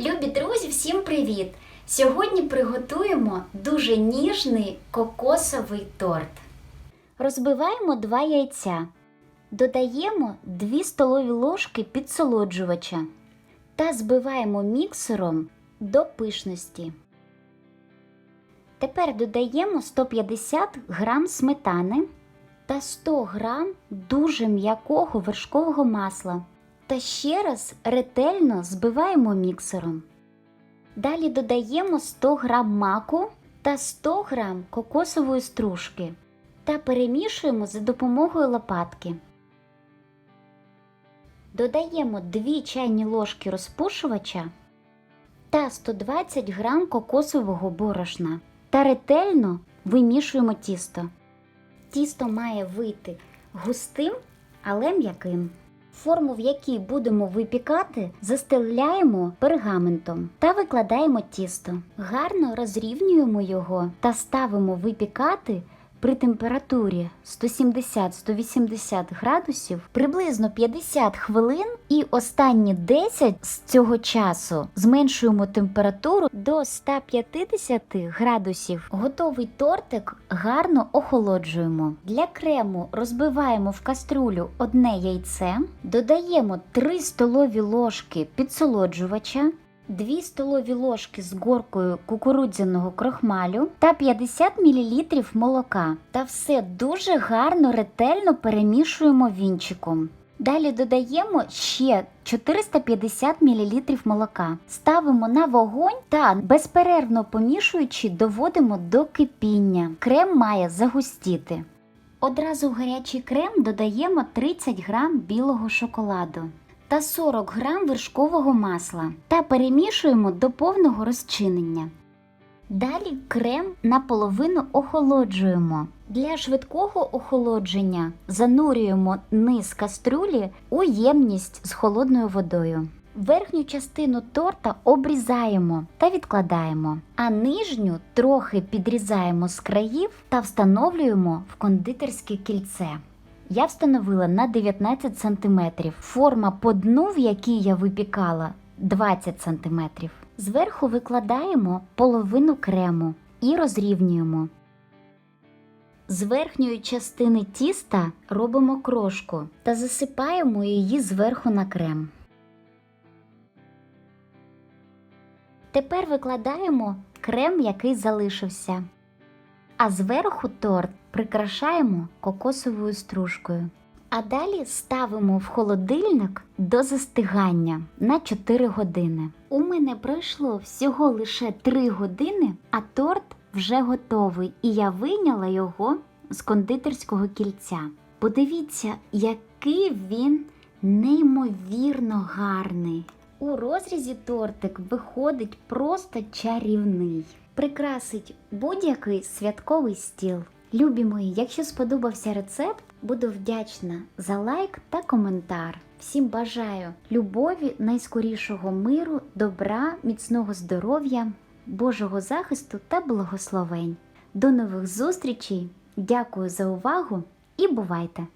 Любі друзі, всім привіт! Сьогодні приготуємо дуже ніжний кокосовий торт. Розбиваємо два яйця. Додаємо 2 столові ложки підсолоджувача та збиваємо міксером до пишності. Тепер додаємо 150 грам сметани та 100 грам дуже м'якого вершкового масла та ще раз ретельно збиваємо міксером. Далі додаємо 100 г маку та 100 г кокосової стружки та перемішуємо за допомогою лопатки. Додаємо 2 чайні ложки розпушувача та 120 г кокосового борошна та ретельно вимішуємо тісто. Тісто має вийти густим, але м'яким. Форму, в якій будемо випікати, застеляємо пергаментом та викладаємо тісто. Гарно розрівнюємо його та ставимо випікати при температурі 170-180 градусів приблизно 50 хвилин, і останні 10 з цього часу зменшуємо температуру до 150 градусів. Готовий тортик гарно охолоджуємо. Для крему розбиваємо в каструлю одне яйце, додаємо 3 столові ложки підсолоджувача. 2 столові ложки з горкою кукурудзяного крохмалю та 50 мл молока. Та все дуже гарно ретельно перемішуємо вінчиком. Далі додаємо ще 450 мл молока. Ставимо на вогонь та безперервно помішуючи, доводимо до кипіння. Крем має загустіти. Одразу в гарячий крем додаємо 30 г білого шоколаду та 40 г вершкового масла та перемішуємо до повного розчинення. Далі крем наполовину охолоджуємо. Для швидкого охолодження занурюємо низ каструлі у ємність з холодною водою. Верхню частину торта обрізаємо та відкладаємо, а нижню трохи підрізаємо з країв та встановлюємо в кондитерське кільце. Я встановила на 19 см. Форма по дну, в якій я випікала, 20 см. Зверху викладаємо половину крему і розрівнюємо. З верхньої частини тіста робимо крошку та засипаємо її зверху на крем. Тепер викладаємо крем, який залишився. А зверху торт прикрашаємо кокосовою стружкою. А далі ставимо в холодильник до застигання на 4 години. У мене пройшло всього лише 3 години, а торт вже готовий, і я вийняла його з кондитерського кільця. Подивіться, який він неймовірно гарний. У розрізі тортик виходить просто чарівний. Прикрасить будь-який святковий стіл. Любі мої, якщо сподобався рецепт, буду вдячна за лайк та коментар. Всім бажаю любові, найскорішого миру, добра, міцного здоров'я, Божого захисту та благословень. До нових зустрічей! Дякую за увагу і бувайте!